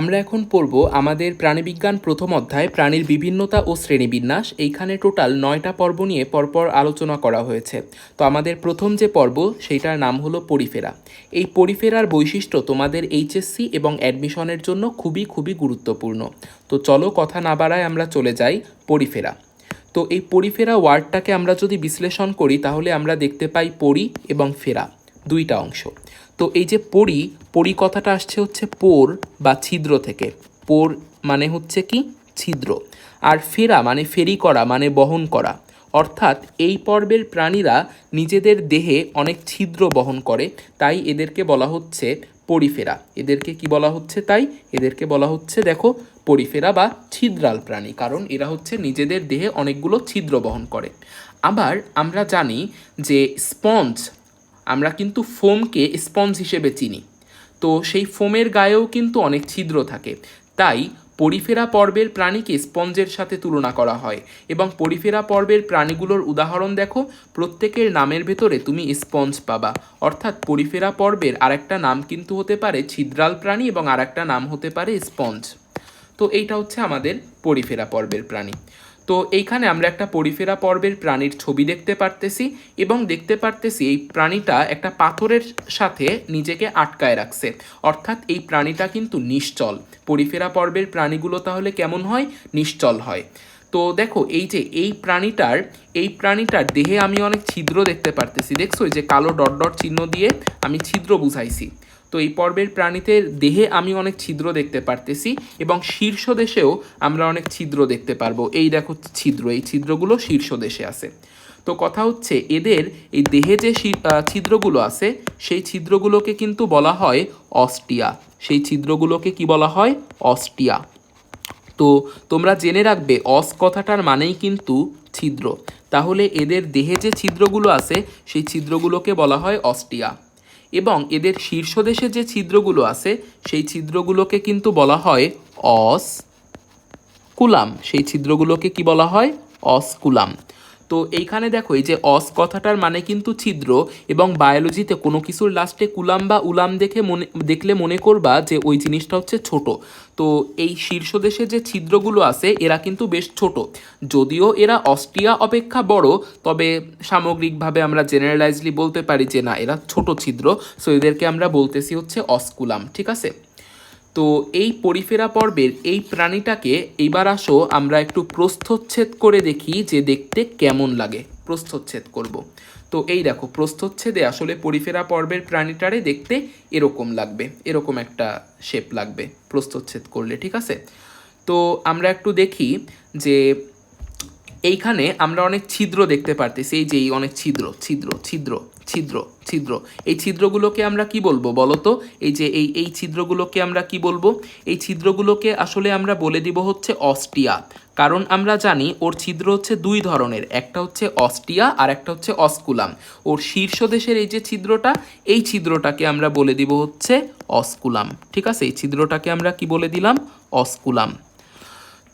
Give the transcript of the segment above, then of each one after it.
আমরা এখন পড়ব আমাদের প্রাণীবিজ্ঞান প্রথম অধ্যায়, প্রাণীর বিভিন্নতা ও শ্রেণীবিন্যাস। এইখানে টোটাল নয়টা পর্ব নিয়ে পরপর আলোচনা করা হয়েছে। তো আমাদের প্রথম যে পর্ব, সেইটার নাম হলো পরিফেরা। এই পরিফেরার বৈশিষ্ট্য তোমাদের এইচএসসি এবং অ্যাডমিশনের জন্য খুবই খুবই গুরুত্বপূর্ণ। তো চলো কথা না বাড়ায় আমরা চলে যাই পরিফেরা। তো এই পরিফেরা ওয়ার্ডটাকে আমরা যদি বিশ্লেষণ করি, তাহলে আমরা দেখতে পাই পরি এবং ফেরা, দুইটা অংশ। তো এই যে পরি পরি কথাটা আসছে হচ্ছে পোর বা ছিদ্র থেকে। পোর মানে হচ্ছে কি? ছিদ্র। আর ফেরা মানে ফেরি করা মানে বহন করা। অর্থাৎ এই পর্বের প্রাণীরা নিজেদের দেহে অনেক ছিদ্র বহন করে, তাই এদেরকে বলা হচ্ছে পরিফেরা এদেরকে কি বলা হচ্ছে তাই? এদেরকে বলা হচ্ছে, দেখো পরিফেরা বা ছিদ্রাল প্রাণী, কারণ এরা হচ্ছে নিজেদের দেহে অনেকগুলো ছিদ্র বহন করে। আবার আমরা জানি যে স্পঞ্জ আমরা কিন্তু ফোমকে স্পঞ্জ হিসেবে চিনি। তো সেই ফোমের গায়েও কিন্তু অনেক ছিদ্র থাকে। তাই পরিফেরা পর্বের প্রাণীকে স্পঞ্জের সাথে তুলনা করা হয় এবং পরিফেরা পর্বের প্রাণীগুলোর উদাহরণ দেখো, প্রত্যেকের নামের ভেতরে তুমি স্পঞ্জ পাবা। অর্থাৎ পরিফেরা পর্বের আরেকটা নাম কিন্তু হতে পারে ছিদ্রাল প্রাণী এবং আরেকটা নাম হতে পারে স্পঞ্জ। তো এইটা হচ্ছে আমাদের পরিফেরা পর্বের প্রাণী। তো এইখানে আমরা একটা পরিফেরা পর্বের প্রাণীর ছবি দেখতে পারতেছি এবং দেখতে পারতেছি এই প্রাণীটা একটা পাথরের সাথে নিজেকে আটকায় রাখছে। অর্থাৎ এই প্রাণীটা কিন্তু নিশ্চল। পরিফেরা পর্বের প্রাণীগুলো তাহলে কেমন হয়? নিশ্চল হয়। তো দেখো, এই যে এই প্রাণীটার এই প্রাণীটার দেহে আমি অনেক ছিদ্র দেখতে পারতেছি। দেখছ যে কালো ডট ডট চিহ্ন দিয়ে আমি ছিদ্র বুঝাইছি। তো এই পর্বের প্রাণীদের দেহে আমি অনেক ছিদ্র দেখতে পারতেছি এবং শীর্ষ দেশেও আমরা অনেক ছিদ্র দেখতে পারব। এই দেখো ছিদ্র, এই ছিদ্রগুলো শীর্ষ দেশে আছে। তো কথা হচ্ছে এদের এই দেহে যে ছিদ্রগুলো আছে, সেই ছিদ্রগুলোকে কিন্তু বলা হয় অস্টিয়া। সেই ছিদ্রগুলোকে কি বলা হয়? অস্টিয়া। তো তোমরা জেনে রাখবে, অস কথাটার মানেই কিন্তু ছিদ্র। তাহলে এদের দেহে যে ছিদ্রগুলো আছে, সেই ছিদ্রগুলোকে বলা হয় অস্টিয়া। এবং এদের শীর্ষদেশে যে ছিদ্রগুলো আছে, সেই ছিদ্রগুলোকে কিন্তু বলা হয় অস কুলাম। সেই ছিদ্রগুলোকে কি বলা হয়? অসকুলাম তো এইখানে দেখো, এই যে অস কথাটার মানে কিন্তু ছিদ্র এবং বায়োলজিতে কোনো কিছুর লাস্টে কুলাম বা উলাম দেখে মনে, দেখলে মনে করবা যে ওই জিনিসটা হচ্ছে ছোট। তো এই শীর্ষদেশে যে ছিদ্রগুলো আছে, এরা কিন্তু বেশ ছোট। যদিও এরা অস্ট্রিয়া অপেক্ষা বড়, তবে সামগ্রিকভাবে আমরা জেনারেলাইজলি বলতে পারি যে না, এরা ছোট ছিদ্র সো এদেরকে আমরা বলতেছি হচ্ছে অসকুলাম ঠিক আছে? তো এই পরিফেরা পর্বের এই প্রাণীটাকে এবার আসো আমরা একটু প্রস্থচ্ছেদ করে দেখি যে দেখতে কেমন লাগে। প্রস্থচ্ছেদ করব। তো এই দেখো, প্রস্থচ্ছেদে আসলে পরিফেরা পর্বের প্রাণীটারে দেখতে এরকম লাগবে, এরকম একটা শেপ লাগবে প্রস্থচ্ছেদ করলে, ঠিক আছে? তো আমরা একটু দেখি যে এইখানে আমরা অনেক ছিদ্র দেখতে পারতেছি, এই যে এই অনেক ছিদ্র ছিদ্র ছিদ্র। ছিদ্র ছিদ্র। এই ছিদ্রগুলোকে আমরা কি বলব বলো তো এই যে এই এই ছিদ্রগুলোকে আমরা কি বলব? এই ছিদ্রগুলোকে আসলে আমরা বলে দিব হচ্ছে অস্টিয়া। কারণ আমরা জানি ওর ছিদ্র হচ্ছে দুই ধরনের, একটা হচ্ছে অস্টিয়া আর একটা হচ্ছে অস্কুলাম। ওর শীর্ষ দেশের এই যে ছিদ্রটা, এই ছিদ্রটাকে আমরা বলে দিব হচ্ছে অস্কুলাম। ঠিক আছে? এই ছিদ্রটাকে আমরা কি বলে দিলাম? অস্কুলাম।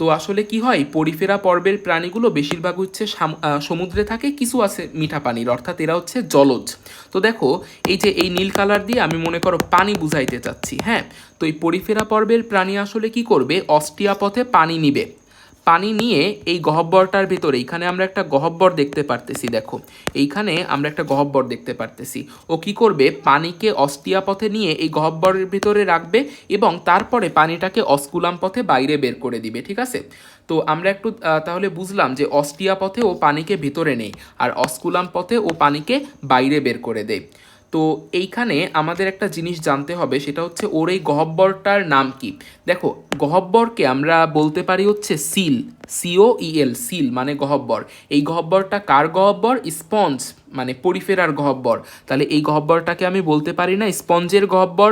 তো আসলে কি হয়? পরিফেরা পর্বের প্রাণীগুলো বেশিরভাগ হচ্ছে সাম- সমুদ্রে থাকে, কিছু আছে মিঠা পানির, অর্থাৎ এরা হচ্ছে জলজ। তো দেখো, এই যে এই নীল কালার দিয়ে আমি মনে করো পানি বুঝাইতে চাচ্ছি হ্যাঁ? তো এই পরিফেরা পর্বের প্রাণী আসলে কি করবে? অস্টিয়া পথে পানি নিবে। পানি নিয়ে এই গহব্বরটার ভিতরে, এইখানে আমরা একটা গহব্বর দেখতে পারতেছি, দেখো। এইখানে আমরা একটা গহব্বর দেখতে পারতেছি। ও কি করবে? পানিকে অস্টিয়া পথে নিয়ে এই গহব্বরের ভিতরে রাখবে এবং তারপরে পানিটাকে অস্কুলাম পথে বাইরে বের করে দিবে, ঠিক আছে? তো আমরা একটু তাহলে বুঝলাম যে অস্টিয়া পথে ও পানিকে ভিতরে নেই, আর অস্কুলাম পথে ও পানিকে বাইরে বের করে দেয়। তো এইখানে আমাদের একটা জিনিস জানতে হবে, সেটা হচ্ছে ওর এই গহব্বরটার নাম কি? দেখো গহব্বরকে আমরা বলতে পারি হচ্ছে সিল সিও ইএল সিল মানে গহব্বর এই গহব্বরটা কার গহব্বর স্পঞ্জ মানে পরিফেরার গহব্বর। তাহলে এই গহব্বরটাকে আমি বলতে পারি না, স্পঞ্জের গহব্বর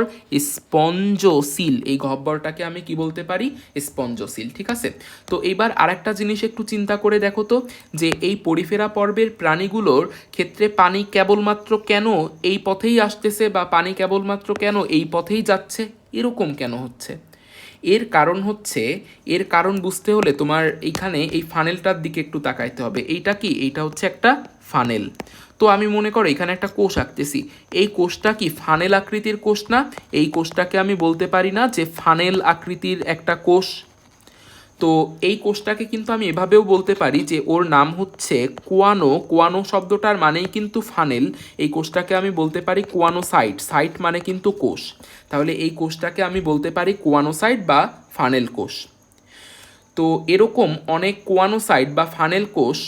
স্পঞ্জোসিল এই গহব্বরটাকে আমি কি বলতে পারি? স্পঞ্জোসিল ঠিক আছে? তো এবার আরেকটা জিনিস একটু চিন্তা করে দেখো তো, যে এই পরিফেরা পর্বের প্রাণীগুলোর ক্ষেত্রে পানি কেবলমাত্র কেন এই পথেই আসতেছে বা পানি কেবলমাত্র কেন এই পথেই যাচ্ছে? এরকম কেন হচ্ছে? এর কারণ হচ্ছে, এর কারণ বুঝতে হলে তোমার এইখানে এই ফানেলটার দিকে একটু তাকাইতে হবে। এইটা কি? এইটা হচ্ছে একটা ফানেল তো আমি মনে করো এখানে একটা কোষ আঁকতেছি। এই কোষটা কি ফানেল আকৃতির কোষ না? এই কোষটাকে আমি বলতে পারি না যে ফানেল আকৃতির একটা কোষ তো এই কোষটাকে কিন্তু আমি এভাবেও বলতে পারি যে ওর নাম হচ্ছে কোয়ানো। কোয়ানো শব্দটার মানেই কিন্তু ফানেল এই কোষটাকে আমি বলতে পারি কোয়ানোসাইট। সাইট সাইট মানে কিন্তু কোষ। তাহলে এই কোষটাকে আমি বলতে পারি কোয়ানো সাইট বা ফানেল কোষ। তো এরকম অনেক কোয়ানো সাইট বা ফানেল কোষ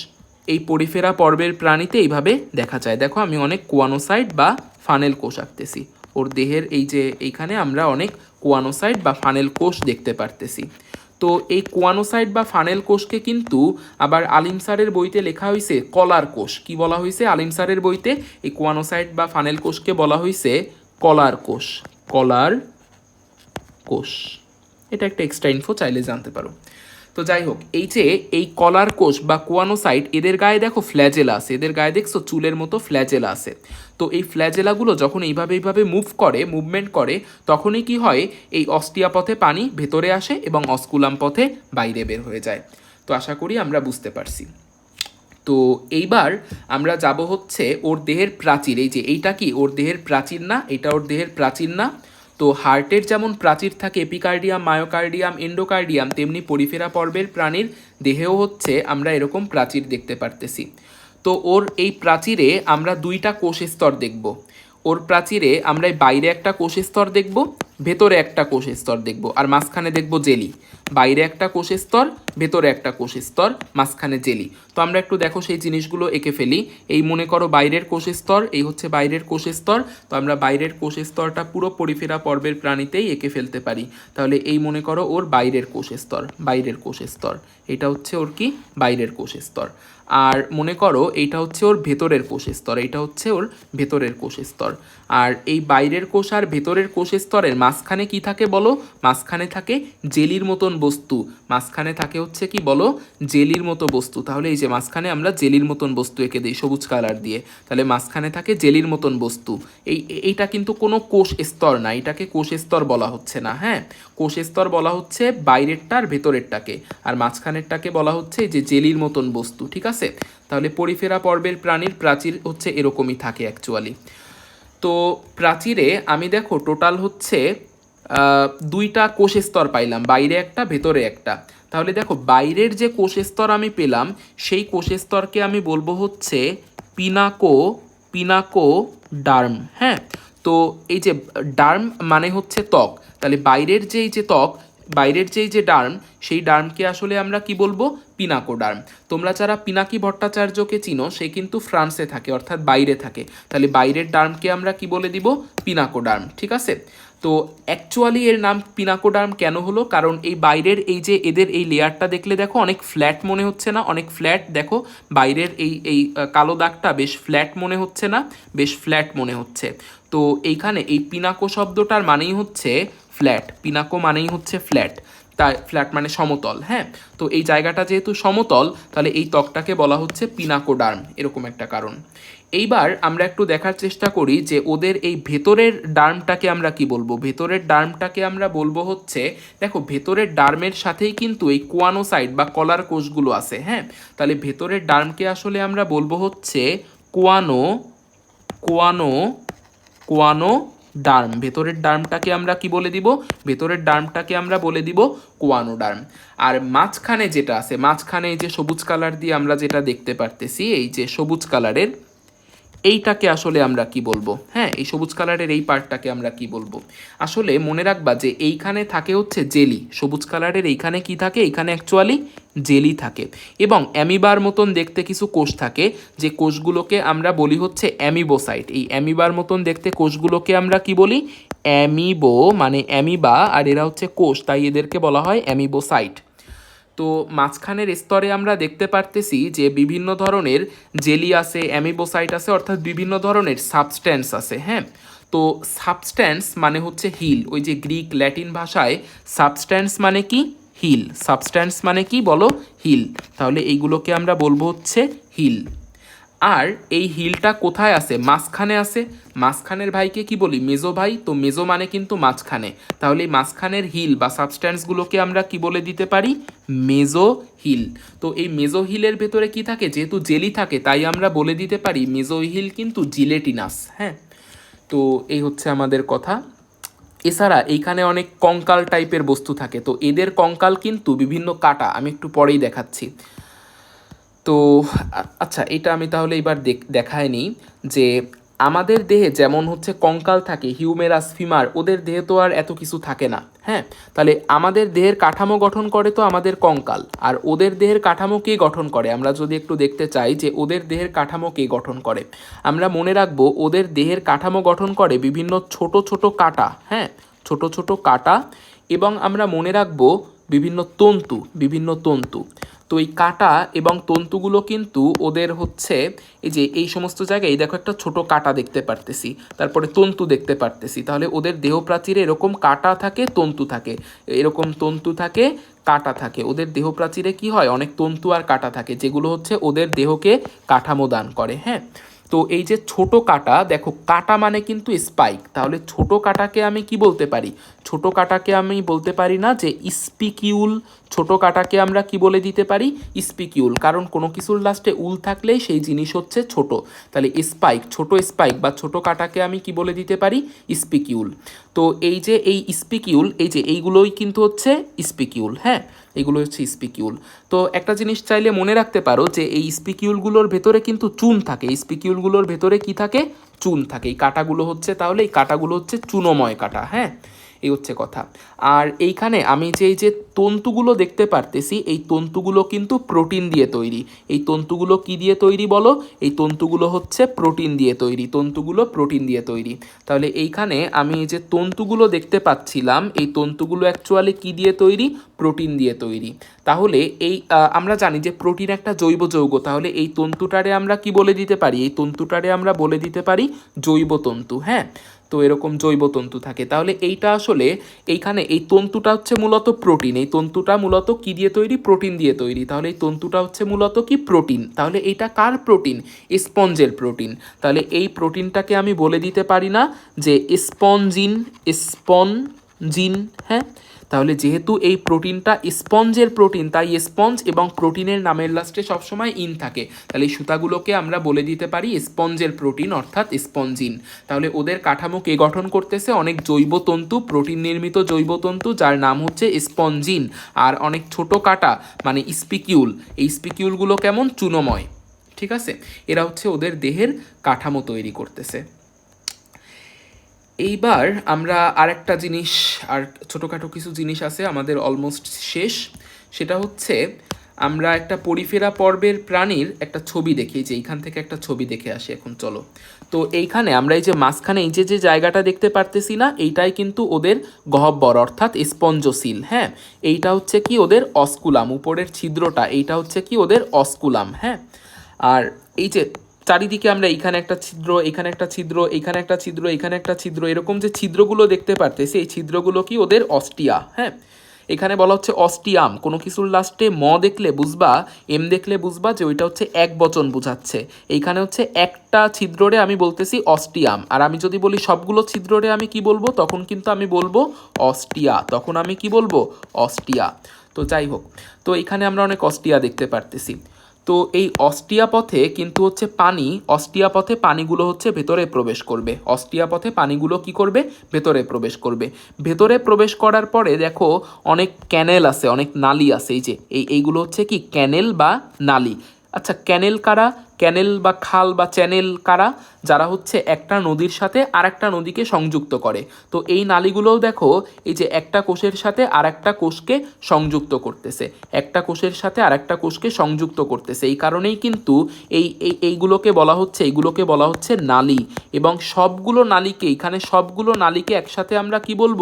এই পরিফেরা পর্বের প্রাণীতে এইভাবে দেখা যায়। দেখো, আমি অনেক কোয়ানোসাইট বা ফানেল কোষ আঁকতেছি। ওর দেহের এই যে এইখানে আমরা অনেক কোয়ানোসাইট বা ফানেল কোষ দেখতে পারতেছি। তো এই কোয়ানোসাইট বা ফানেল কোষকে কিন্তু আবার আলিম স্যারের বইতে লেখা হয়েছে কলার কোষ। কি বলা হয়েছে আলিম স্যারের বইতে এই কোয়ানোসাইট বা ফানেল কোষকে বলা হয়েছে কলার কোষ। কলার কোষ। এটা একটা এক্সট্রা ইনফো চাইলে জানতে পারো। তো যাই হোক এই যে এই কলার কোষ বা কোয়ানোসাইট, এদের গায়ে দেখো ফ্ল্যাজেলা আছে। এদের গায়ে দেখছ চুলের মতো ফ্ল্যাজেলা আছে। তো এই ফ্ল্যাজেলাগুলো যখন এইভাবে এইভাবে মুভ করে মুভমেন্ট করে, তখনই কি হয়? এই অস্টিয়া পথে পানি ভেতরে আসে এবং অস্কুলাম পথে বাইরে বের হয়ে যায়। তো আশা করি আমরা বুঝতে পারছি। তো এইবার আমরা যাব হচ্ছে ওর দেহের প্রাচীর। এই যে এইটা কি? ওর দেহের প্রাচীর না? এটা ওর দেহের প্রাচীর না? তো হার্টের যেমন প্রাচীর থাকে এপিকার্ডিয়াম, মায়োকার্ডিয়াম, এন্ডোকার্ডিয়াম, তেমনি পরিফেরা পর্বের প্রাণীর দেহেও হচ্ছে আমরা এরকম প্রাচীর দেখতে পারতেছি। তো ওর এই প্রাচীরে আমরা দুইটা কোষ স্তর দেখব। ওর প্রাচীরে আমরা বাইরে একটা কোষ স্তর দেখব ভেতরে একটা কোষ স্তর দেখব, আর মাঝখানে দেখব জেলি। বাইরে একটা কোষ স্তর, ভেতরে একটা কোষ স্তর, মাঝখানে জেলি। তো আমরা একটু দেখো সেই জিনিসগুলো এঁকে ফেলি। এই মনে করো বাইরের কোষ স্তর, এই হচ্ছে বাইরের কোষ স্তর। তো আমরা বাইরের কোষ স্তরটা পুরো পরিফেরা পর্বের প্রাণীতেই এঁকে ফেলতে পারি। তাহলে এই মনে করো ওর বাইরের কোষ স্তর, বাইরের কোষ স্তর। এটা হচ্ছে ওর কি? বাইরের কোষ স্তর। আর মনে করো এইটা হচ্ছে ওর ভেতরের কোষ স্তর, এইটা হচ্ছে ওর ভেতরের কোষ স্তর। আর এই বাইরের কোষ আর ভেতরের কোষ স্তরের মাঝখানে কি থাকে বলো? মাঝখানে থাকে জেলির মতন বস্তু। মাঝখানে থাকে হচ্ছে কি বলো? জেলির মতো বস্তু। তাহলে এই যে মাঝখানে আমরা জেলির মতন বস্তু এঁকে দিই সবুজ কালার দিয়ে। তাহলে মাঝখানে থাকে জেলির মতন বস্তু। এই, এইটা কিন্তু কোনো কোষ স্তর না, এটাকে কোষ স্তর বলা হচ্ছে না হ্যাঁ? কোষ স্তর বলা হচ্ছে বাইরেরটা আর ভেতরেরটাকে। আর মাঝখানেরটাকে বলা হচ্ছে যে জেলির মতন বস্তু, ঠিক আছে? তাহলে পরিফেরা পর্বের প্রাণীর প্রাচীর হচ্ছে এরকমই থাকে অ্যাকচুয়ালি তো প্রাচীরে আমি দেখো টোটাল হচ্ছে দুইটা কোষ স্তর পাইলাম, বাইরে একটা, ভেতরে একটা। তাহলে দেখো বাইরের যে কোষ স্তর আমি পেলাম, সেই কোষ স্তরকে আমি বলব হচ্ছে পিনাকো পিনাকো ডার্ম হ্যাঁ? তো এই যে ডার্ম মানে হচ্ছে ত্বক। তাহলে বাইরের যে এই যে ত্বক বাইরের যেই যে ডার্ম, সেই ডার্মকে আসলে আমরা কি বলব? পিনাকো ডার্ম। তোমরা যারা পিনাকি ভট্টাচার্যকে চিনো, সে কিন্তু ফ্রান্সে থাকে, অর্থাৎ বাইরে থাকে। তাহলে বাইরের ডার্মকে আমরা কি বলে দিব? পিনাকো ডার্ম, ঠিক আছে? তো অ্যাকচুয়ালি এর নাম পিনাকোডার্ম কেন হলো? কারণ এই বাইরের এই যে এদের এই লেয়ারটা দেখলে দেখো, অনেক ফ্ল্যাট মনে হচ্ছে না, অনেক ফ্ল্যাট দেখো, বাইরের এই এই কালো দাগটা বেশ ফ্ল্যাট মনে হচ্ছে না, বেশ ফ্ল্যাট মনে হচ্ছে। তো এইখানে এই পিনাকো শব্দটার মানেই হচ্ছে ফ্ল্যাট। পিনাকো মানেই হচ্ছে ফ্ল্যাট। তাই ফ্ল্যাট মানে সমতল হ্যাঁ? তো এই জায়গাটা যেহেতু সমতল, তাহলে এই ত্বকটাকে বলা হচ্ছে পিনাকোডার্ম, এরকম একটা কারণ। এইবার আমরা একটু দেখার চেষ্টা করি যে ওদের এই ভেতরের ডার্মটাকে আমরা কি বলব? ভেতরের ডার্মটাকে আমরা বলব হচ্ছে, দেখো, ভেতরের ডার্মের সাথেই কিন্তু এই কোয়ানোসাইড বা কলার কোষগুলো আছে হ্যাঁ? তাহলে ভেতরের ডার্মকে আসলে আমরা বলব হচ্ছে কোয়ানো কোয়ানো কোয়ানো ডার্ম। ভেতরের ডার্মটাকে আমরা কি বলে দিব? ভেতরের ডার্মটাকে আমরা বলে দিব কোয়ানো ডার্ম। আর মাঝখানে যেটা আছে, মাঝখানে এই যে সবুজ কালার দিয়ে আমরা যেটা দেখতে পারতেছি, এই যে সবুজ কালারের এইটাকে আসলে আমরা কি বলব? হ্যাঁ এই সবুজ কালারের এই পার্টটাকে আমরা কি বলব? আসলে মনে রাখবা যে এইখানে থাকে হচ্ছে জেলি। সবুজ কালারের এইখানে কি থাকে? এইখানে অ্যাকচুয়ালি জেলি থাকে। এবং অ্যামিবার মতন দেখতে কিছু কোষ থাকে, যে কোষগুলোকে আমরা বলি হচ্ছে অ্যামিবোসাইট। এই অ্যামিবার মতন দেখতে কোষগুলোকে আমরা কি বলি? অ্যামিবো মানে অ্যামিবা, আর এরা হচ্ছে কোষ, তাই এদেরকে বলা হয় অ্যামিবোসাইট। তো মাঝখানের স্তরে আমরা দেখতে পারতেছি যে বিভিন্ন ধরনের জেলি আছে, অ্যামিবোসাইট আছে, অর্থাৎ বিভিন্ন ধরনের সাবস্ট্যান্স আছে হ্যাঁ? তো সাবস্ট্যান্স মানে হচ্ছে হিল, ওই যে গ্রিক ল্যাটিন ভাষায় সাবস্ট্যান্স মানে কি? হিল। সাবস্ট্যান্স মানে কি বলো? হিল। তাহলে এইগুলোকে আমরা বলব হচ্ছে হিল। আর এই হিলটা কোথায় আছে? মাঝখানে আছে। মাঝখানের ভাইকে কি বলি? মেজো ভাই? তো মেজো মানে কিন্তু মাঝখানে। তাহলে এই মাঝখানের হিল বা সাবস্ট্যান্সগুলোকে আমরা কি বলে দিতে পারি? মেজো হিল। তো এই মেজো হিলের ভেতরে কি থাকে? যেহেতু জেলি থাকে, তাই আমরা বলে দিতে পারি মেজো হিল কিন্তু জিলেটিনাস। হ্যাঁ? তো এই হচ্ছে আমাদের কথা। এছাড়া এইখানে অনেক কঙ্কাল টাইপের বস্তু থাকে। তো এদের কঙ্কাল কিন্তু বিভিন্ন কাটা। আমি একটু পরেই দেখাচ্ছি। তো আচ্ছা এটা আমি তাহলে এবার দেখ- দেখায় নিই যে আমাদের দেহে যেমন হচ্ছে কঙ্কাল থাকে, হিউমেরাস, ফিমার, ওদের দেহে তো আর এত কিছু থাকে না হ্যাঁ? তাহলে আমাদের দেহের কাঠামো গঠন করে তো আমাদের কঙ্কাল, আর ওদের দেহের কাঠামো কে গঠন করে? আমরা যদি একটু দেখতে চাই যে ওদের দেহের কাঠামো কে গঠন করে। আমরা মনে রাখব ওদের দেহের কাঠামো গঠন করে বিভিন্ন ছোট ছোট কাটা হ্যাঁ? ছোট ছোট কাটা, এবং আমরা মনে রাখব বিভিন্ন তন্তু বিভিন্ন তন্তু। তো এই কাটা এবং তন্তুগুলো কিন্তু ওদের হচ্ছে এই যে এই সমস্ত জায়গায় দেখো একটা ছোট কাটা দেখতে পারতেছি, তারপরে তন্তু দেখতে পারতেছি। তাহলে ওদের দেহ প্রাচীরে এরকম কাটা থাকে, তন্তু থাকে। এরকম তন্তু থাকে, কাটা থাকে। ওদের দেহ প্রাচীরে কি হয়? অনেক তন্তু আর কাটা থাকে, যেগুলো হচ্ছে ওদের দেহকে কাঠামো দান করে হ্যাঁ? তো এই যে ছোট কাটা, দেখো কাটা মানে কিন্তু স্পাইক তাহলে ছোট কাটাকে আমি কি বলতে পারি? ছোট কাটাকে আমি বলতে পারি না যে স্পিকিউল ছোট কাটাকে আমরা কি বলে দিতে পারি? স্পিকিউল। কারণ কোনো কিছুর লাস্টে উল থাকলেই সেই জিনিস হচ্ছে ছোট। তাহলে স্পাইক, ছোট স্পাইক বা ছোট কাটাকে আমি কি বলে দিতে পারি? স্পিকিউল। তো এই যে এই স্পিকিউল, এই যে এইগুলোই কিন্তু হচ্ছে স্পিকিউল হ্যাঁ? এগুলো হচ্ছে স্পিকিউল। তো একটা জিনিস চাইলে মনে রাখতে পারো যে এই স্পিকিউলগুলোর ভেতরে কিন্তু চুন থাকে। স্পিকিউলগুলোর ভেতরে কি থাকে? চুন থাকে। এই কাটাগুলো হচ্ছে তাহলে, এই কাটাগুলো হচ্ছে চুনোময় কাটা হ্যাঁ? এই হচ্ছে কথা। আর এইখানে আমি যে যে তন্তুগুলো দেখতে পারতেছি, এই তন্তুগুলো কিন্তু প্রোটিন দিয়ে তৈরি। এই তন্তুগুলো কি দিয়ে তৈরি বলো? এই তন্তুগুলো হচ্ছে প্রোটিন দিয়ে তৈরি। তন্তুগুলো প্রোটিন দিয়ে তৈরি। তাহলে এইখানে আমি যে তন্তুগুলো দেখতে পাচ্ছিলাম, এই তন্তুগুলো অ্যাকচুয়ালি কি দিয়ে তৈরি? প্রোটিন দিয়ে তৈরি। তাহলে এই আমরা জানি যে প্রোটিন একটা জৈব যৌগ। তাহলে এই তন্তুটারে আমরা কি বলে দিতে পারি? এই তন্তুটারে আমরা বলে দিতে পারি জৈব তন্তু হ্যাঁ? তো এরকম জৈব তন্তু থাকে। তাহলে এইটা আসলে এইখানে এই তন্তুটা হচ্ছে মূলত প্রোটিন। এই তন্তুটা মূলত কি দিয়ে তৈরি? প্রোটিন দিয়ে তৈরি। তাহলে এই তন্তুটা হচ্ছে মূলত কি? প্রোটিন। তাহলে এইটা কার প্রোটিন? স্পঞ্জের প্রোটিন। তাহলে এই প্রোটিনটাকে আমি বলে দিতে পারি না যে স্পঞ্জিন স্পঞ্জিন হ্যাঁ? তাহলে যেহেতু এই প্রোটিনটা স্পঞ্জের প্রোটিন, তাই স্পঞ্জ এবং প্রোটিনের নামের লাস্টে সবসময় ইন থাকে। তাহলে এই সুতাগুলোকে আমরা বলে দিতে পারি স্পঞ্জের প্রোটিন অর্থাৎ স্পঞ্জিন। তাহলে ওদের কাঠামো কে গঠন করতেছে? অনেক জৈব তন্তু প্রোটিন নির্মিত জৈব তন্তু যার নাম হচ্ছে স্পঞ্জিন। আর অনেক ছোট কাটা মানে স্পিকিউল, এই স্পিকিউলগুলো কেমন? চুনোময়। ঠিক আছে? এরা হচ্ছে ওদের দেহের কাঠামো তৈরি করতেছে। এইবার আমরা আরেকটা জিনিস আর ছোটোখাটো কিছু জিনিস আছে আমাদের অলমোস্ট শেষ। সেটা হচ্ছে আমরা একটা পরিফেরা পর্বের প্রাণীর একটা ছবি দেখি যে এইখান থেকে একটা ছবি দেখে আসি এখন, চলো। তো এইখানে আমরা এই যে মাঝখানে এই যে যে জায়গাটা দেখতে পারতেছি না, এইটাই কিন্তু ওদের গহব্বর, অর্থাৎ স্পঞ্জসিল হ্যাঁ? এইটা হচ্ছে কি ওদের অস্কুলাম, উপরের ছিদ্রটা, এইটা হচ্ছে কি ওদের অস্কুলাম হ্যাঁ? আর এই যে চারিদিকে আমরা এইখানে একটা ছিদ্র, এখানে একটা ছিদ্র, এখানে একটা ছিদ্র, এখানে একটা ছিদ্র, এরকম যে ছিদ্রগুলো দেখতে পারতেছি, এই ছিদ্রগুলো কি ওদের অস্টিয়া হ্যাঁ? এখানে বলা হচ্ছে অস্টিয়াম, কোনো কিছুর লাস্টে ম দেখলে বুঝবা, এম দেখলে বুঝবা যে ওইটা হচ্ছে এক বচন বোঝাচ্ছে। এইখানে হচ্ছে একটা ছিদ্ররে আমি বলতেছি অস্টিয়াম, আর আমি যদি বলি সবগুলো ছিদ্ররে আমি কি বলব, তখন কিন্তু আমি বলব অস্টিয়া, তখন আমি কি বলব? অস্টিয়া। তো যাই হোক, তো এখানে আমরা অনেক অস্টিয়া দেখতে পারতেছি। তো এই অস্টিয়া পথে কিন্তু হচ্ছে পানি অস্টিয়া পথে পানিগুলো হচ্ছে ভেতরে প্রবেশ করবে। অস্টিয়া পথে পানিগুলো কি করবে? ভেতরে প্রবেশ করবে। ভেতরে প্রবেশ করার পরে দেখো অনেক ক্যানেল আছে, অনেক নালি আছে। এই যে, এই, এইগুলো হচ্ছে কি ক্যানেল বা নালি? আচ্ছা ক্যানেল কারা? ক্যানেল বা খাল বা চ্যানেল কারা? যারা হচ্ছে একটা নদীর সাথে আর একটা নদীকে সংযুক্ত করে। তো এই নালীগুলোও দেখো, এই যে একটা কোষের সাথে আর একটা কোষকে সংযুক্ত করতেছে। একটা কোষের সাথে আর একটা কোষকে সংযুক্ত করতেছে। এই কারণেই কিন্তু এই এই, এইগুলোকে বলা হচ্ছে, এইগুলোকে বলা হচ্ছে নালী। এবং সবগুলো নালীকে, এখানে সবগুলো নালীকে একসাথে আমরা কি বলব?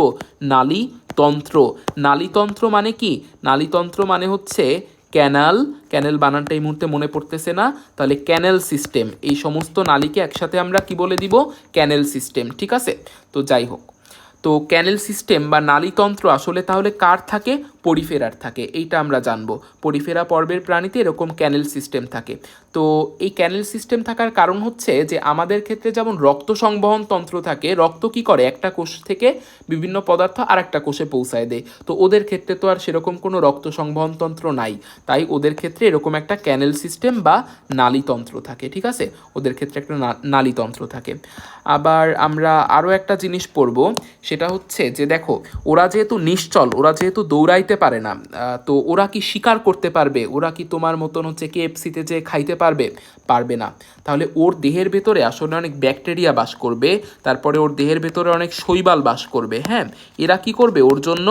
নালী তন্ত্র নালীতন্ত্র মানে কি? নালীতন্ত্র মানে হচ্ছে ক্যানাল, ক্যানেল বানানটা এই মুহূর্তে মনে পড়তেছে না। তাহলে ক্যানেল সিস্টেম, এই সমস্ত নালীকে একসাথে আমরা কি বলে দিব? ক্যানেল সিস্টেম, ঠিক আছে? তো যাই হোক। তো ক্যানেল সিস্টেম বা নালীতন্ত্র আসলে তাহলে কার থাকে? পরিফেরার থাকে, এইটা আমরা জানব। পরিফেরা পর্বের প্রাণীতে এরকম ক্যানেল সিস্টেম থাকে। তো এই ক্যানেল সিস্টেম থাকার কারণ হচ্ছে যে, আমাদের ক্ষেত্রে যেমন রক্ত সংবহন তন্ত্র থাকে, রক্ত কি করে? একটা কোষ থেকে বিভিন্ন পদার্থ আর একটা কোষে পৌঁছায় দেয়। তো ওদের ক্ষেত্রে তো আর সেরকম কোনো রক্ত সংবহন তন্ত্র নাই। তাই ওদের ক্ষেত্রে এরকম একটা ক্যানেল সিস্টেম বা নালীতন্ত্র থাকে, ঠিক আছে? ওদের ক্ষেত্রে একটা নালীতন্ত্র থাকে। আবার আমরা আরও একটা জিনিস পড়ব, সেটা হচ্ছে যে, দেখো, ওরা যেহেতু নিশ্চল, ওরা যেহেতু দৌড়াইতে পারে না। তো ওরা কি শিকার করতে পারবে? ওরা কি তোমার মতন হচ্ছে কেএফসিতে যে খাইতে পারবে? পারবে না। তাহলে ওর দেহের ভেতরে আসলে অনেক ব্যাকটেরিয়া বাস করবে, তারপরে ওর দেহের ভেতরে অনেক শৈবাল বাস করবে হ্যাঁ? এরা কি করবে? ওর জন্য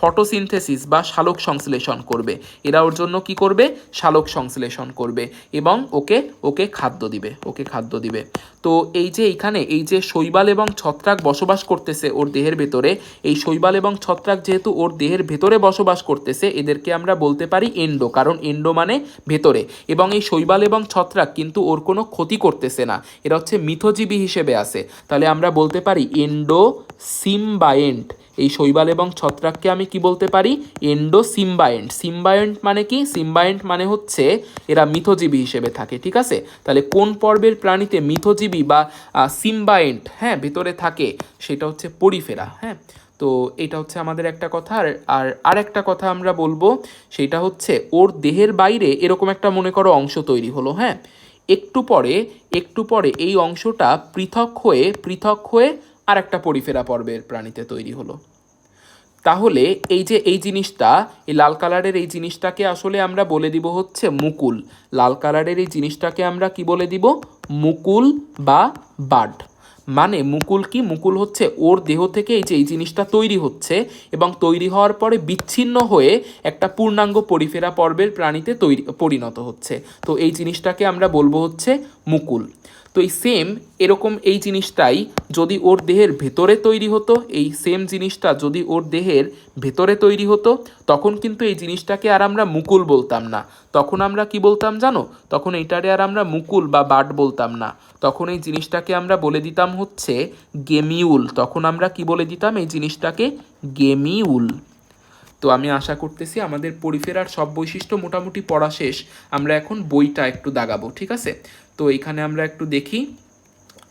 ফটোসিনথেসিস বা শালক সংশ্লেষণ করবে। এরা ওর জন্য কি করবে? শালক সংশ্লেষণ করবে এবং ওকে ওকে খাদ্য দিবে, ওকে খাদ্য দিবে। তো এই যে এইখানে এই যে শৈবাল এবং ছত্রাক বসবাস করতেছে ওর দেহের ভেতরে, এই শৈবাল এবং ছত্রাক যেহেতু ওর দেহের ভেতরে বসবাস করতেছে, এদেরকে আমরা বলতে পারি এন্ডো কারণ এন্ডো মানে ভেতরে। এবং এই শৈবাল এবং ছত্রাক কিন্তু ওর কোনো ক্ষতি করতেছে না, এরা হচ্ছে মিথজীবী হিসেবে আছে। তাহলে আমরা বলতে পারি এন্ডো সিমবায়েন্ট। এই শৈবাল এবং ছত্রাককে আমি কি বলতে পারি? এন্ডো সিম্বায়েন্ট। সিম্বায়েন্ট মানে কি? সিম্বায়েন্ট মানে হচ্ছে এরা মিথজীবী হিসেবে থাকে, ঠিক আছে? তাহলে কোন পর্বের প্রাণীতে মিথজীবী বা সিম্বায়েন্ট হ্যাঁ ভেতরে থাকে, সেটা হচ্ছে পরিফেরা হ্যাঁ? তো এটা হচ্ছে আমাদের একটা কথা। আর আর আর একটা কথা আমরা বলব, সেটা হচ্ছে ওর দেহের বাইরে এরকম একটা মনে করো অংশ তৈরি হলো হ্যাঁ? একটু পরে একটু পরে এই অংশটা পৃথক হয়ে পৃথক হয়ে আর একটা পরিফেরা পর্বের প্রাণীতে তৈরি হলো। তাহলে এই যে এই জিনিসটা, এই লাল কালারের এই জিনিসটাকে আসলে আমরা বলে দিব হচ্ছে মুকুল। লাল কালারের এই জিনিসটাকে আমরা কি বলে দিব? মুকুল বা বাড মানে মুকুল কি? মুকুল হচ্ছে ওর দেহ থেকে এই যে, এই জিনিসটা তৈরি হচ্ছে এবং তৈরি হওয়ার পরে বিচ্ছিন্ন হয়ে একটা পূর্ণাঙ্গ পরিফেরা পর্বের প্রাণীতে তৈরি, পরিণত হচ্ছে। তো এই জিনিসটাকে আমরা বলব হচ্ছে মুকুল। তো এই সেম এরকম এই জিনিসটাই যদি ওর দেহের ভেতরে তৈরি হতো, এই সেম জিনিসটা যদি ওর দেহের ভেতরে তৈরি হতো, তখন কিন্তু এই জিনিসটাকে আর আমরা মুকুল বলতাম না। তখন আমরা কি বলতাম জানো? তখন এইটারে আর আমরা মুকুল বা বাট বলতাম না। তখন এই জিনিসটাকে আমরা বলে দিতাম হচ্ছে গেমিউল। তখন আমরা কি বলে দিতাম? এই জিনিসটাকে গেমিউল। তো আমি আশা করতেছি আমাদের পরিফেরার সব বৈশিষ্ট্য মোটামুটি পড়া শেষ। আমরা এখন বইটা একটু দাগাবো, ঠিক আছে? তো এখানে আমরা একটু দেখি।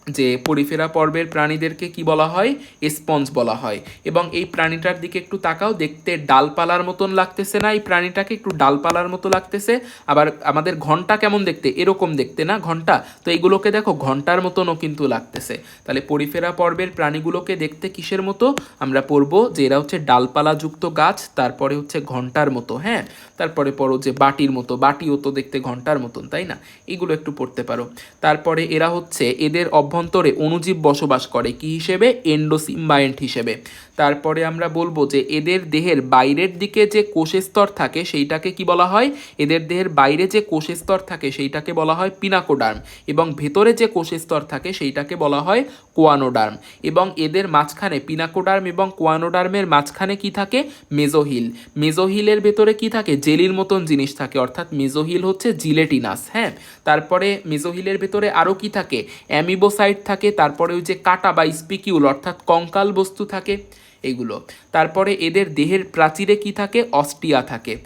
যে পরিফেরা পর্বের প্রাণীদেরকে কি বলা হয়? স্পঞ্জ বলা হয়। এবং এই প্রাণীটার দিকে একটু তাকাও, দেখতে ডালপালার মতন লাগতেছে না, এই প্রাণীটাকে একটু ডালপালার মতো লাগতেছে। আবার আমাদের ঘণ্টা কেমন দেখতে? এরকম দেখতে না ঘণ্টা? তো এইগুলোকে দেখো, ঘণ্টার মতনও কিন্তু লাগতেছে। তাহলে পরিফেরা পর্বের প্রাণীগুলোকে দেখতে কিসের মতো? আমরা পড়ব যে এরা হচ্ছে ডালপালাযুক্ত গাছ, তারপরে হচ্ছে ঘণ্টার মতো হ্যাঁ? তারপরে পড়ো যে বাটির মতো, বাটিও তো দেখতে ঘণ্টার মতন, তাই না? এগুলো একটু পড়তে পারো। তারপরে এরা হচ্ছে, এদের অভ্যন্তরে অণুজীব বসবাস করে কি হিসেবে? এন্ডোসিম্বায়েন্ট হিসেবে। তারপরে আমরা বলব যে এদের দেহের বাইরের দিকে যে কোষস্তর থাকে সেইটাকে কি বলা হয়? এদের দেহের বাইরে যে কোষস্তর থাকে সেইটাকে বলা হয় পিনাকোডার্ম এবং ভেতরে যে কোষস্তর থাকে সেইটাকে বলা হয় কোয়ানোডার্ম এবং এদের মাঝখানে পিনাকোডার্ম এবং কোয়ানোডার্মের মাঝখানে কি থাকে? মেজোহিল মেজোহিলের ভেতরে কি থাকে? জেলির মতন জিনিস থাকে, অর্থাৎ মেজোহিল হচ্ছে জিলেটিনাস হ্যাঁ? তারপরে মেজোহিলের ভেতরে আরও কি থাকে? অ্যামিবোসাইট থাকে তারপরে ওই যে কাটা বা স্পিকিউল অর্থাৎ কঙ্কাল বস্তু থাকে এগুলো। তারপরে এদের দেহের প্রাচীরে কি থাকে? অস্টিয়া থাকে।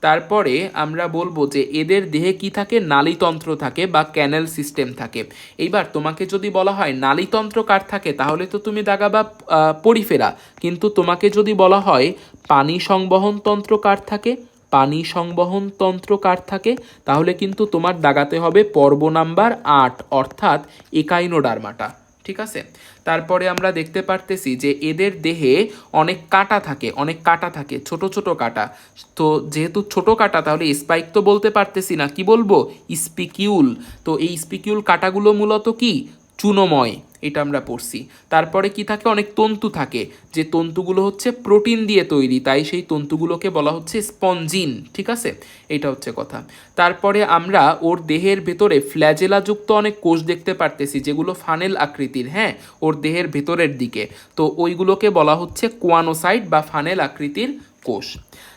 তারপরে আমরা বলব যে এদের দেহে কি থাকে? নালীতন্ত্র থাকে বা ক্যানেল সিস্টেম থাকে। এইবার তোমাকে যদি বলা হয় নালীতন্ত্র কার থাকে তাহলে তো তুমি দাগাবা আহ, পরিফেরা। কিন্তু তোমাকে যদি বলা হয় পানি সংবহন তন্ত্র কার থাকে? পানি সংবহন তন্ত্র কার থাকে? তাহলে কিন্তু তোমার দাগাতে হবে পর্ব নাম্বার আট, অর্থাৎ একাইনোডার্মাটা। ঠিক আছে? তারপরে আমরা দেখতে পারতেছি যে এদের দেহে অনেক কাটা থাকে, অনেক কাটা থাকে, ছোট ছোট কাটা। তো যেহেতু ছোট কাটা, তাহলে স্পাইক তো বলতে পারতেছি না। কি বলব? স্পিকিউল। তো এই স্পিকিউল কাটাগুলো মূলত কি? চুনোময়, এটা আমরা পড়ছি। তারপরে কি থাকে? অনেক তন্তু থাকে। যে তন্তুগুলো হচ্ছে প্রোটিন দিয়ে তৈরি, তাই সেই তন্তুগুলোকে বলা হচ্ছে স্পঞ্জিন, ঠিক আছে? এটা হচ্ছে কথা। তারপরে আমরা ওর দেহের ভেতরে ফ্ল্যাজেলাযুক্ত অনেক কোষ দেখতে পারতেছি, যেগুলো ফানেল আকৃতির হ্যাঁ? ওর দেহের ভেতরের দিকে। তো ওইগুলোকে বলা হচ্ছে কোয়ানোসাইট বা ফানেল আকৃতির কোষ।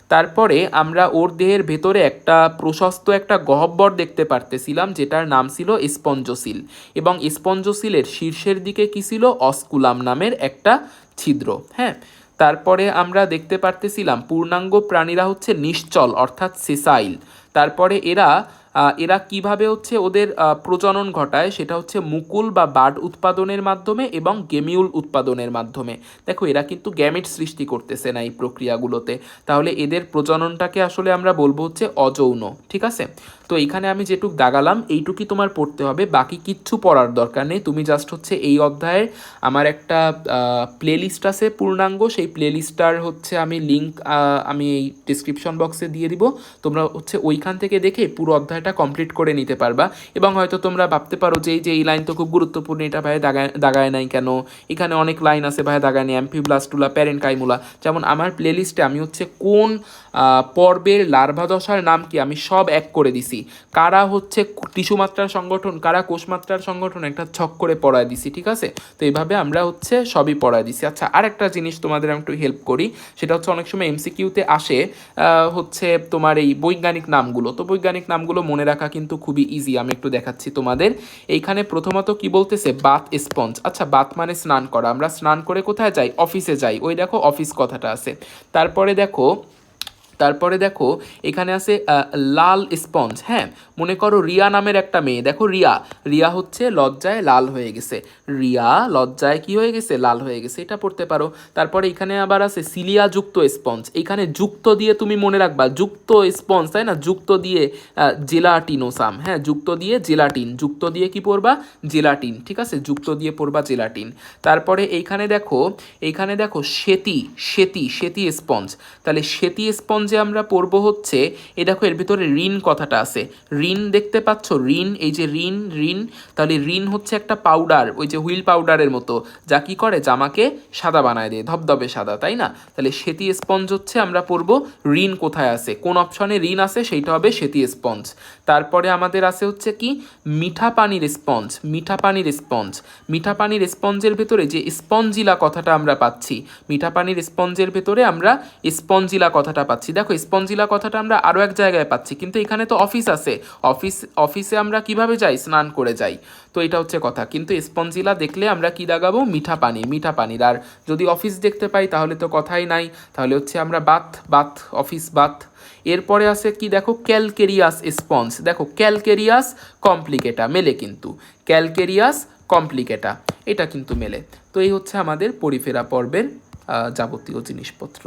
তারপরে আমরা ওর দেহের ভেতরে একটা প্রশস্ত একটা গহব্বর দেখতে পারতেছিলাম, যেটার নাম ছিল স্পঞ্জসিল এবং স্পঞ্জসিলের শীর্ষের দিকে কী ছিল? অস্কুলাম নামের একটা ছিদ্র হ্যাঁ? তারপরে আমরা দেখতে পারতেছিলাম, পূর্ণাঙ্গ প্রাণীরা হচ্ছে নিশ্চল, অর্থাৎ সেসাইল তারপরে এরা এরা কীভাবে হচ্ছে ওদের প্রজনন ঘটায় সেটা হচ্ছে মুকুল বা বাড উৎপাদনের মাধ্যমে এবং গেমিউল উৎপাদনের মাধ্যমে। দেখো, এরা কিন্তু গ্যামেট সৃষ্টি করতেছে না এই প্রক্রিয়াগুলোতে। তাহলে এদের প্রজননটাকে আসলে আমরা বলব হচ্ছে অযৌন, ঠিক আছে? তো এখানে আমি যেটুক দাগালাম, এইটুকুই তোমার পড়তে হবে। বাকি কিচ্ছু পড়ার দরকার নেই। তুমি জাস্ট হচ্ছে এই অধ্যায়ের আমার একটা প্লেলিস্ট আছে, পূর্ণাঙ্গ। সেই প্লেলিস্টটার হচ্ছে আমি লিঙ্ক আমি এই ডিসক্রিপশন বক্সে দিয়ে দিব। তোমরা হচ্ছে ওইখান থেকে দেখে পুরো অধ্যায়টা কমপ্লিট করে নিতে পারবা। এবং হয়তো তোমরা ভাবতে পারো যে এই যে এই লাইন তো খুব গুরুত্বপূর্ণ, এটা ভাই দাগায় দাগায় নাই কেন? এখানে অনেক লাইন আছে ভাই দাগায় নেই অ্যাম্পিব্লাস্টুলা প্যারেন্ট কাইমুলা যেমন আমার প্লেলিস্টে আমি হচ্ছে কোন পর্বের লার্ভা দশার নাম কি? আমি সব এক করে দিছি। কারা হচ্ছে টিস্যু মাত্রার সংগঠন, কারা কোষ মাত্রার সংগঠন, একটা ছক করে পড়ায় দিছি, ঠিক আছে? তো এইভাবে আমরা হচ্ছে সবই পড়ায় দিছি। আচ্ছা আরেকটা জিনিস তোমাদের আমি একটু হেল্প করি, সেটা হচ্ছে অনেক সময় এমসিকিউতে আসে হচ্ছে তোমার এই বৈজ্ঞানিক নামগুলো। তো বৈজ্ঞানিক নামগুলো মনে রাখা কিন্তু খুবই ইজি আমি একটু দেখাচ্ছি তোমাদের। এইখানে প্রথমত কি বলতেছে? বাত স্পঞ্জ। আচ্ছা বাত মানে স্নান করা। আমরা স্নান করে কোথায় যাই? অফিসে যাই। ওই দেখো, অফিস কথাটা আছে। তারপরে দেখো তারপরে দেখো, এখানে আছে লাল স্পঞ্জ হ্যাঁ? মনে করো রিয়া নামের একটা মেয়ে। দেখো রিয়া রিয়া হচ্ছে লজ্জায় লাল হয়ে গেছে। রিয়া লজ্জায় কি হয়ে গেছে? লাল হয়ে গেছে, এটা পড়তে পারো। তারপরে এখানে আবার আছে সিলিয়া যুক্ত স্পঞ্জ। এখানে যুক্ত দিয়ে তুমি মনে রাখবা, যুক্ত স্পঞ্জ, তাই না? যুক্ত দিয়ে জেলাটিনোসাম হ্যাঁ? যুক্ত দিয়ে জেলাটিন। যুক্ত দিয়ে কি পড়বা? জেলাটিন, ঠিক আছে? যুক্ত দিয়ে পড়বা জেলাটিন। তারপরে এইখানে দেখো এইখানে দেখো সেতি সেতি সেতি স্পঞ্জ। তাহলে সেতি স্পঞ্জে আমরা পড়ব হচ্ছে, এই দেখো এর ভিতরে ঋণ কথাটা আছে। ঋণ দেখতে পাচ্ছ? ঋণ, এই যে ঋণ ঋণ, তাহলে ঋণ হচ্ছে একটা পাউডার ওই যে হুইল পাউডারের মতো। যা কি করে? জামাকে সাদা বানায় দেয়, ধবধবে সাদা, তাই না? তাহলে সেতি স্পঞ্জ হচ্ছে, আমরা পড়ব ঋণ কোথায় আছে। কোন অপশনে ঋণ আছে, সেইটা হবে সেতি স্পঞ্জ তারপরে আমাদের আছে হচ্ছে কি? মিঠা পানির স্পঞ্জ মিঠা পানির স্পঞ্জ মিঠা পানির স্পঞ্জের ভেতরে যে স্পঞ্জিলা কথাটা আমরা পাচ্ছি, মিঠা পানির স্পঞ্জের ভেতরে আমরা স্পঞ্জিলা কথাটা পাচ্ছি। দেখো স্পঞ্জিলা কথাটা আমরা আরও এক জায়গায় পাচ্ছি, কিন্তু এখানে তো অফিস আছে। অফিস, অফিসে আমরা কীভাবে যাই? স্নান করে যাই। তো এটা হচ্ছে কথা। কিন্তু স্পঞ্জিলা দেখলে আমরা কি দাগাবো? মিঠা পানি, মিঠা পানির। আর যদি অফিস দেখতে পাই, তাহলে তো কথাই নাই। তাহলে হচ্ছে আমরা বাথ বাথ, অফিস, বাথ। এরপরে আছে কি দেখো? Calcareous sponge. দেখো, ক্যালকেরিয়াস কমপ্লিকেটা মেলে কিন্তু। ক্যালকেরিয়াস কমপ্লিকেটা, এটা কিন্তু মেলে। তো এই হচ্ছে আমাদের পরিফেরা পর্বের যাবতীয় জিনিসপত্র।